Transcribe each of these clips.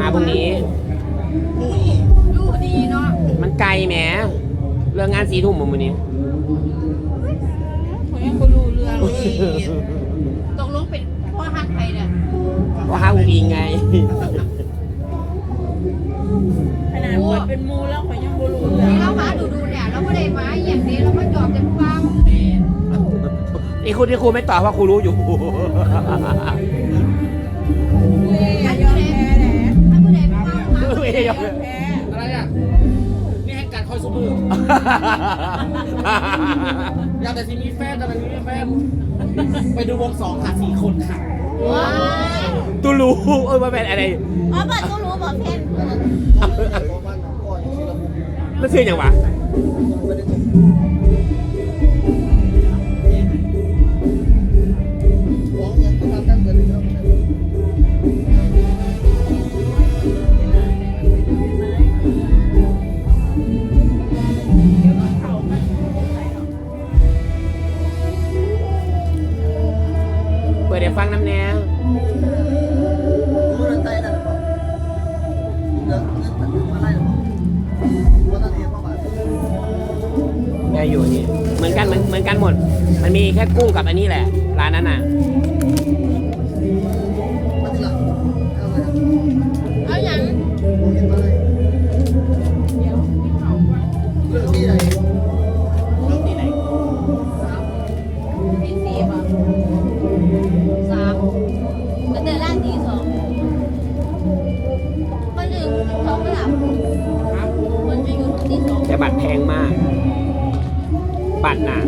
มาพรุ่งนี้ ลูกดีเนาะมันไกลแหมเรื่องงานสีทุ่มมื้อนี้เขายังบ่รู้เรื่องเลยตกลงเป็นพ่อฮักใครเนี่ยว่าหาอุ้งอิงไง ขนาดเปิดเป็นมูแล้วเขายังบ่รู้เรื่อนี่งเรามาดูดูเนี่ยเราไม่ได้มาอย่างนี้เรามาจอบจะฟังไอ้คุณที่ครูไม่ตอบว่าครูรู้อยู่อย่ายอมแพ้ เอ้ยยอมแพ้อะไรอะ นี่ให้การคอยสมืออยากแต่ทีมีแฟนแต่มันไม่มีแฟน ไปดูวงสองค่ะสี่คนค่ะ ว้ายตูรู้เออมาเป็นอะไรอ๋อบัดก็รู้บอกเพนมันชื่ออย่างวะ แกอยู่นี่เหมือนกันเหมือนเหมือนกันหมด มันมีแค่กุ้งกับอันนี้แหละ ร้านนั้นน่ะ เอาอย่างตีสี่ป่ะสามแล้วเดินล่างตีสองคนหนึ่งสองไม่หลับคนจะอยู่ตีสองแต่บัตรแพงมาก บัตรน่ะ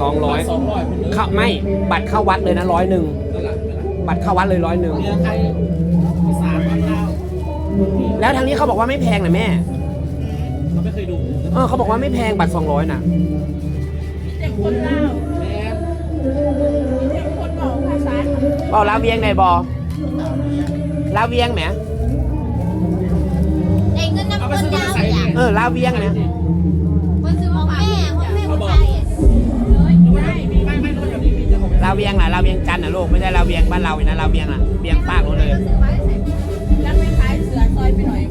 สองร้อยสองร้อยคนนึงเข้าไม่บัตรเข้าวัดเลยนะร้อยหนึ่งนั่นแหละนั่นแหละบัตรเข้าวัดเลยร้อยหนึ่งเรือไทยอีสานบ้านเราแล้วทางนี้เขาบอกว่าไม่แพงนะแม่เราไม่เคยดูเออเขาบอกว่าไม่แพงบัตรสองร้อยน่ะมีแต่คนเล่าแม่มีแต่คนบอกภาษาบอลาวเวียงไหนบอลาวเวียงแหมเองก็นั่งเอาคไปนซื้อยาวมาใส่อดิย่างเออลาวเวียงนะ เจ้าของลาวเวียงล่ะลาเวียงจันทร์น่ะลูกไม่ใช่ลาเวียงบ้านเราอีกนะลาเวียงน่ะเวียงปากนู้นเลย แล้วไปขายเสือซอยไปหน่อย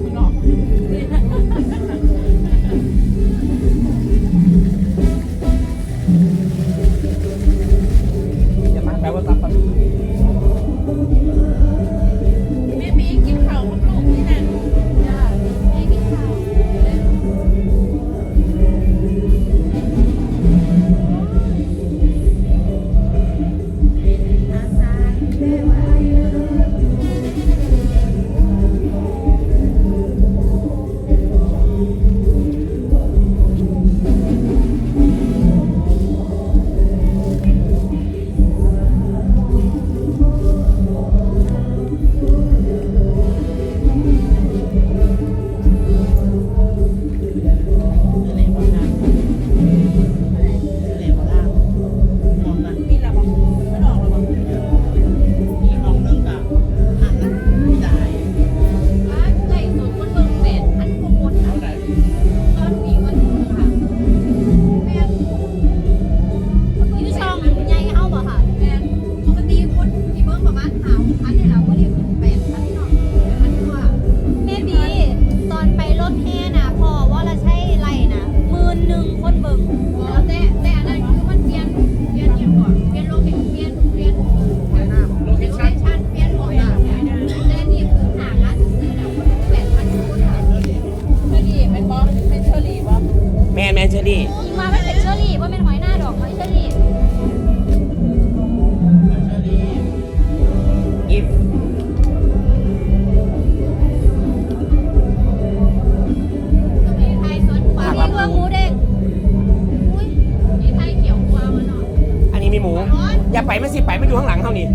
อย่าไปไม่สิไปไม่ดูข้างหลังเขานี่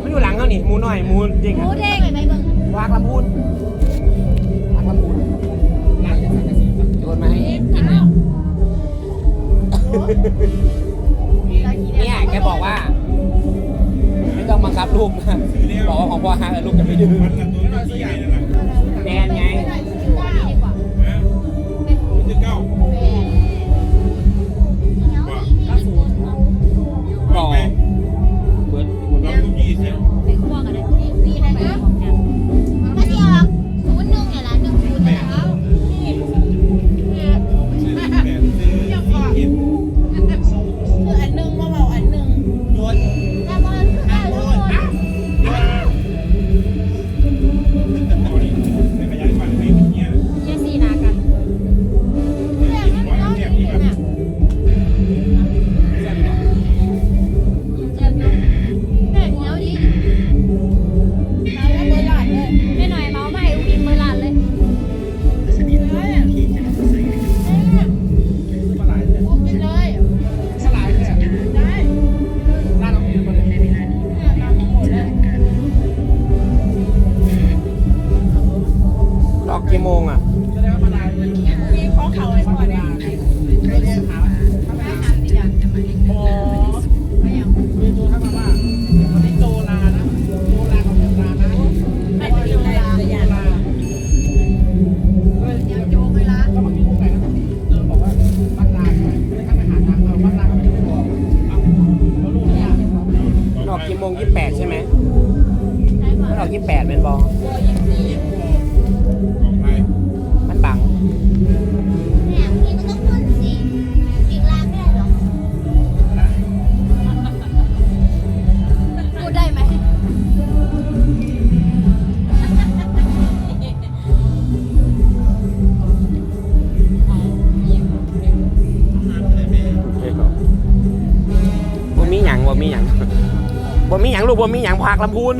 ไม่ดูหลังเขานี่หมูหน่อยหมูจริงหอะมูเด้งไปไปเบิ่งวากลำพูนวากลำพูนร้านจะสังกะสีป่ะโยนมาให้กินเลยเนี่ยแกบอกว่า ไม่ต้องบังคับลูกนะบอกว่าของพ่อฮะลูกจะไม่ดื้อแมนไง ออกยี่สิบแปดเป็นบอล บ่มีหยังลูกบ่มีหยังผักลำพูน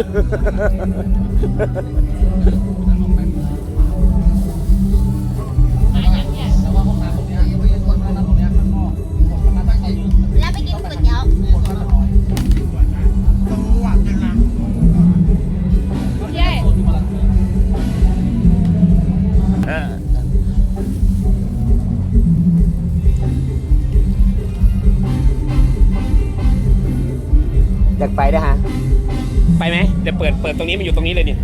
เปิดเปิดตรงนี้มันอยู่ตรงนี้เลยเนี่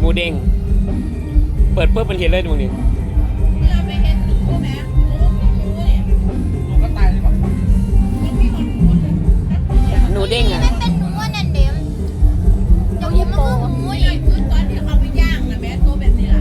หมูเด้งเปิดปุ๊บมันเห็นเลยตรงนี้หนูเด้งอะมัเป็นหนูอันนั่นเดมเจ้าหญิอีก คืตอนที่เขาไปย่างนะแม่ตัวแบบนี้ล่ะ